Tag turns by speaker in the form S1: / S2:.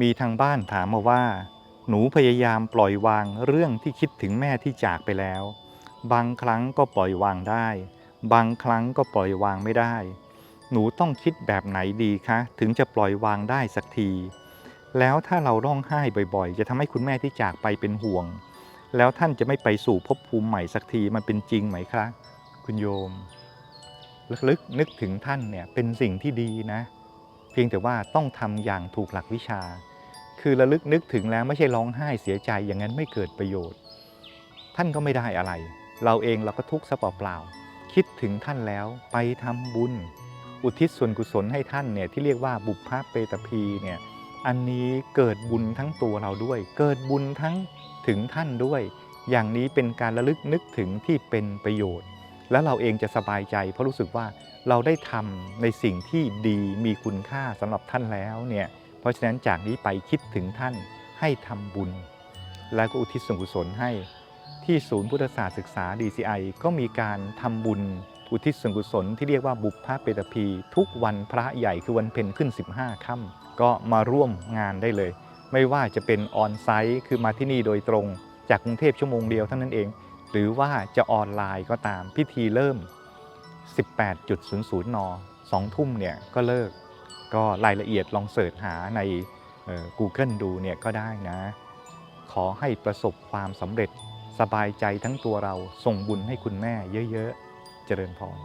S1: มีทางบ้านถามมาว่า หนูพยายามปล่อยวางเรื่องที่คิดถึงแม่ที่จากไปแล้ว บางครั้งก็ปล่อยวางได้ บางครั้งก็ปล่อยวางไม่ได้ หนูต้องคิดแบบไหนดีคะ ถึงจะปล่อยวางได้สักที แล้วถ้าเราร้องไห้บ่อยๆ จะทำให้คุณแม่ที่จากไปเป็นห่วง แล้วท่านจะไม่ไปสู่ภพภูมิใหม่สักทีมันเป็นจริงไหมคะคุณโยมลึกๆนึกถึงท่านเนี่ยเป็นสิ่งที่ดีนะ เพียงแต่ว่าต้องทำอย่างถูกหลักวิชา คือระลึกนึกถึงแล้วไม่ใช่ร้องไห้เสียใจอย่างนั้นไม่เกิดประโยชน์ ท่านก็ไม่ได้อะไร เราเองเราก็ทุกข์ซะเปล่าๆคิดถึงท่านแล้วไปทำบุญ อุทิศส่วนกุศลให้ท่านเนี่ยที่เรียกว่าบุพภาเปตพีเนี่ยอันนี้เกิดบุญทั้งตัวเราด้วย เกิดบุญทั้งถึงท่านด้วย อย่างนี้เป็นการระลึกนึกถึงที่เป็นประโยชน์ แล้วเราเองจะสบายใจ เพราะรู้สึกว่าเราได้ทำในสิ่งที่ดีมีคุณค่าสำหรับท่านแล้วเนี่ย เพราะฉะนั้นจากนี้ไปคิดถึงท่านให้ทำบุญ แล้วก็อุทิศส่วนกุศลให้ที่ศูนย์พุทธศาสตร์ศึกษา DCI ก็มีการทำบุญอุทิศส่วนกุศลที่เรียกว่าบุพพเปตพีทุกวันพระใหญ่คือวันเพ็ญขึ้น 15ค่ำก็มาร่วมงานได้เลย ไม่ว่าจะเป็นออนไซต์คือมาที่นี่โดยตรง จากกรุงเทพชั่วโมงเดียวเท่านั้นเอง หรือว่าจะออนไลน์ก็ตามพิธีเริ่ม 18.00 น 2 ทุ่มเนี่ยก็เลิก ก็รายละเอียดลองเสิร์ชหาใน Google ดูเนี่ยก็ได้นะ ขอให้ประสบความสำเร็จสบายใจทั้งตัวเราส่งบุญให้คุณแม่เยอะ ๆ เจริญพร